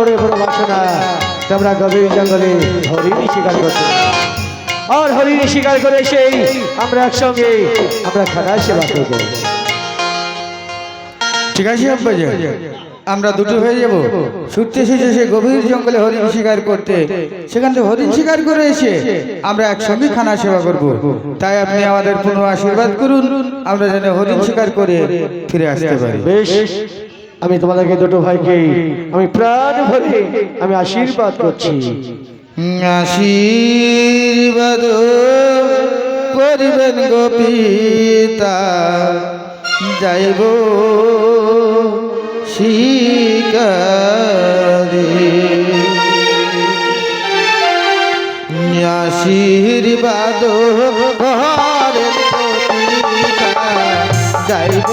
মনে বড় বাসনা। তোমরা গভীর জঙ্গলে হরিণী শিকার করতে আর হরিণী শিকার করে সেই আমরা একসঙ্গে আমরা খানা সেবা করব। ঠিক আছে আমরা দুটো হয়ে যাব। ছুটতে এসেছে সে গভীর জঙ্গলে হরিণ শিকার করতে সেখান থেকে হরিণ শিকার করে এসে আমরা একসঙ্গে খানা সেবা করব। তাই আপনি আমাদের পূর্ণ আশীর্বাদ করুন। আমরা যেন হরিণ শিকার করে ফিরে আসতে পারি। বেশ। আমি তোমাদেরকে দুটো ভাইকে আমি প্রাণ ভরে আমি আশীর্বাদ করছি। আশীর্বাদ করিবেন গোপিতা যাইব শিকারে। আশীর্বাদ গোপিতা যাইব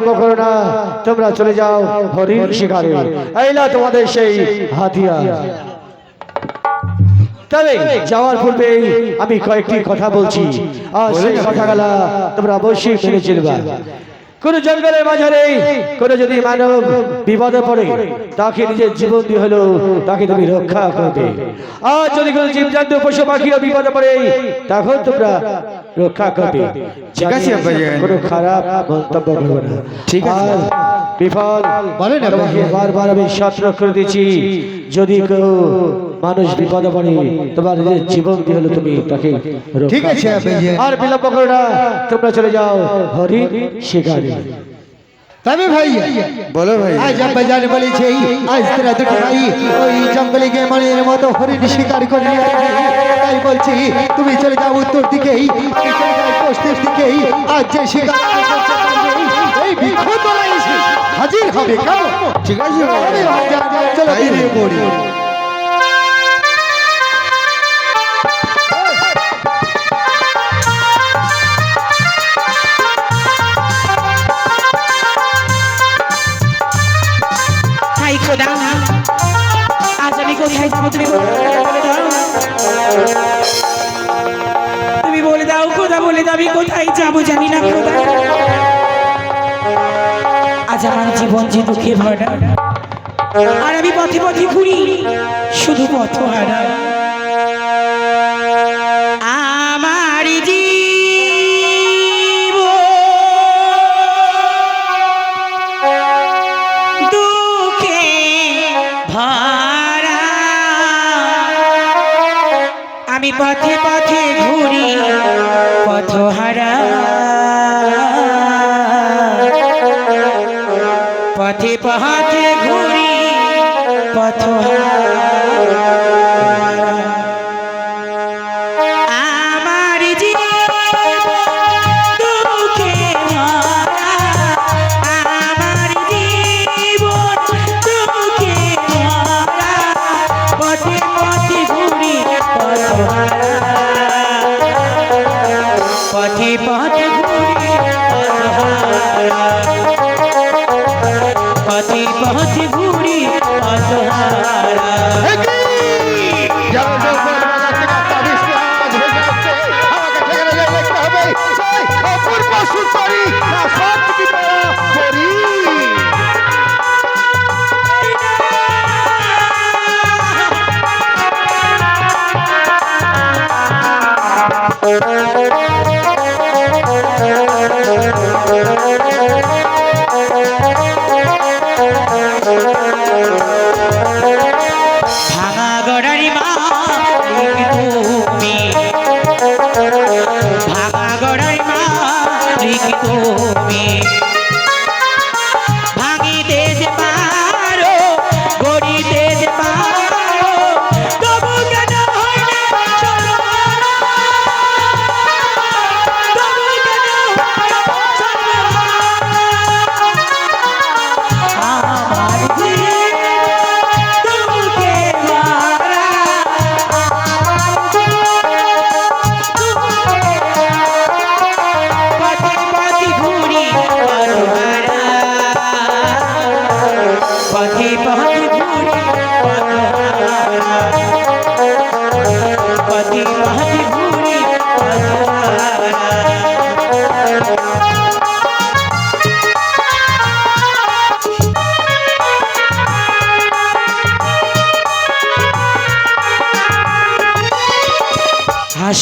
বিলম্ব করো না। তোমরা চলে যাও হরিণ শিকারে। এইলা তোমাদের সেই হাতিয়া। তবে যাওয়ার পূর্বে আমি কয়েকটি কথা বলছি। আর সেই কথাগুলা তোমরা অবশ্যই মেনে চলবা। কোন জঙ্গলের মাঝারে কোন যদি মানব বিপদে পড়ে তাকে নিজের জীবন দিয়ে হলো তাকে তুমি রক্ষা করবে। আর যদি কোনো জীবজন্তু পশু পাখিও বিপদে পড়ে তখন তোমরা রক্ষা করবে। ঠিক আছে, কোনো খারাপ মন্তব্য করবে না। ঠিক আছে। বিফল বলেন, বারবার আমি সতর্ক করে দিচ্ছি। যদি কেউ মানুষ বিপদে পড়ে তোমার নিজের জীবন দিয়ে হলো তুমি তাকে ঠিক আছে, আর বিলম্ব করো না তোমরা চলে যাও হরিণ শিকারে। তবে ভাই বলো ভাই। আজ আব্বাজান বলেছে আজ তোরা দুটো ভাই ওই জঙ্গলে গিয়ে মনের মতো হরিণ শিকার করে। তাই বলছি তুমি চলে যাও উত্তর দিকেই পশ্চিম দিকেই আজ যে শিকার এই হাজির হবে কেমন? ঠিক আছে চলো বেরিয়ে পড়ি। কোথায় যাব তুমি তুমি বলে দাও খোদা, বলে দাও আমি কোথায় যাব জানি না খোদা। আজ আমার জীবন যে দুঃখে ভরা। আর আমি পথে পথে ঘুরি, শুধু পথ হারা পথে পথে ঘুরি পথহারা पति पहुँच भूरी असहारा অপূর্ব সুন্দরী করি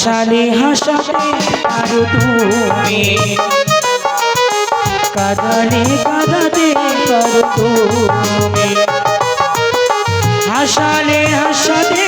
হাসালে হাসালে আর তুমি। কাদালে কাদাতে পারো তুমি। হাসালে হাসালে